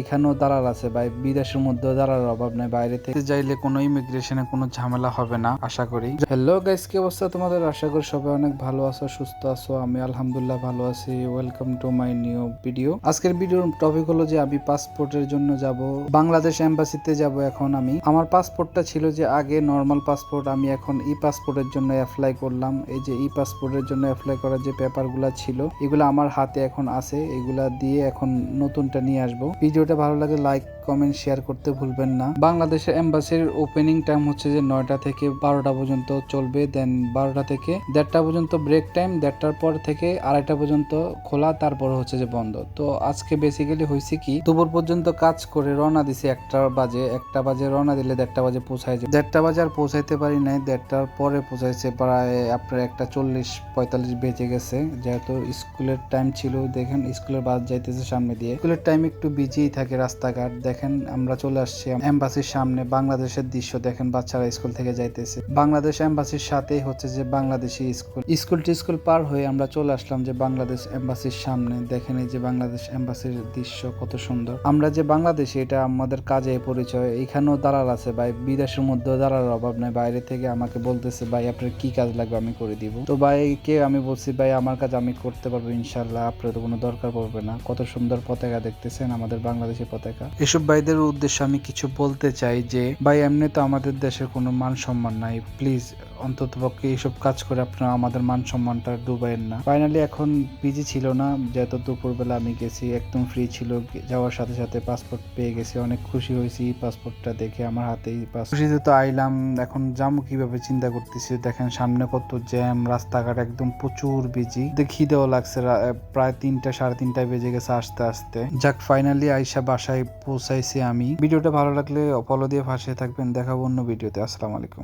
এখানেও দালাল আছে ভাই, বিদেশের মধ্যেও দালালের অভাব নাই, বাইরে থেকে যাইলে কোনো ইমিগ্রেশনে কোনো ঝামেলা হবে না, আশা করি। হ্যালো গাইস কি অবস্থা তোমাদের? আশা করি সবাই অনেক ভালো আছো, সুস্থ আছো, আমি আলহামদুলিল্লাহ ভালো আছি। Welcome to my new video আজকের ভিডিওর টপিক হলো যে আমি পাসপোর্টের জন্য যাব, বাংলাদেশ এম্বাসিতে যাব এখন আমি। আমার পাসপোর্টটা ছিল যে আগে নর্মাল পাসপোর্ট আমি এখন ই পাসপোর্টের জন্য অ্যাপ্লাই করলাম। এই যে ই পাসপোর্টের জন্য অ্যাপ্লাই করার যে পেপারগুলো ছিল, এগুলো আমার হাতে এখন আছে, এগুলা দিয়ে এখন নতুনটা নিয়ে আসব। ভিডিওটা ভালো লাগে লাইক কমেন্ট শেয়ার করতে ভুলবেন না। বাংলাদেশের এম্বাসির ওপেনিং টাইম হচ্ছে যে নয়টা থেকে বারোটা পর্যন্ত চলবে দেন বারোটা থেকে দেড়টা পর্যন্ত ব্রেক টাইম দেড়টার পর থেকে আড়াইটা পর্যন্ত খোলা, তারপর হচ্ছে যে বন্ধ। তো আজকে বেসিক্যালি হয়েছে কি, দুপুর পর্যন্ত কাজ করে রওনা দিছি একটা বাজে একটা বাজে রওনা দিলে দেড়টা বাজে পৌঁছায় যায় দেড়টা বাজে আর পৌঁছাইতে পারি নাই, দেড়টার পরে পৌঁছাইছে প্রায় আপনার একটা চল্লিশ পঁয়তাল্লিশ বেজে গেছে। যেহেতু স্কুলের টাইম ছিল, দেখেন স্কুলের বাস যাইতেছে সামনে দিয়ে। স্কুলের টাইম একটু বিজিই থাকে রাস্তাঘাট দেখেন, আমরা চলে আসছি এম্বাসির সামনে। বাংলাদেশের দৃশ্য দেখেন, বাচ্চারা স্কুল থেকে যাইতেছে। বাংলাদেশ এম্বাসির সাথেই হচ্ছে যে বাংলাদেশি স্কুল। স্কুল টিস্কুল পার হয়ে আমরা চলে আসলাম যে বাংলাদেশ এম্বাসির সামনে। দেখেন এই যে বাংলাদেশ এম্বাসির দৃশ্য, কত সুন্দর। আমরা যে বাংলাদেশি, এটা আমাদের কাজে পরিচয়। এখানেও দালাল আছে, ভাই। বিদেশের মধ্যেও দালালের অভাব নাই। বাইরে থেকে আমাকে বলতেছে, ভাই, আপনার কি কাজ লাগবে? আমি করে দিব। তো ভাই কে আমি বলছি, ভাই, আমার কাজ আমি করতে পারব ইনশাল্লাহ আপনার তো কোনো দরকার পড়বে না। কত সুন্দর পতাকা দেখতেছেন আমাদের বাংলাদেশি পতাকা। এসব ভাইদের উদ্দেশ্যে আমি কিছু বলতে চাই যে, ভাই, এমনি তো আমাদের দেশের কোনো মান সম্মান নাই। প্লিজ অন্তত পক্ষে এইসব কাজ করে আপনারা আমাদের মান সম্মানটা ডুবাইন না। ফাইনালি এখন বিজি ছিল না, যেহেতু দুপুরবেলা আমি গেছি, একদম ফ্রি ছিল, যাওয়ার সাথে সাথে পাসপোর্ট পেয়ে গেছি, অনেক খুশি হয়েছি পাসপোর্টটা দেখে আমার হাতেই খুশিতে তো আইলাম, এখন যাব কীভাবে চিন্তা করতেছি, দেখেন সামনে কত জ্যাম রাস্তাঘাট একদম প্রচুর বিজি খিদেও লাগছে প্রায় তিনটা, সাড়ে তিনটায় বেজে গেছে আস্তে আস্তে। যাক ফাইনালি আইসা বাসায় পৌঁছাইছি আমি। ভিডিওটা ভালো লাগলে ফলো দিয়ে ভাসিয়ে থাকবেন, দেখাবো অন্য ভিডিওতে, আসসালামু আলাইকুম।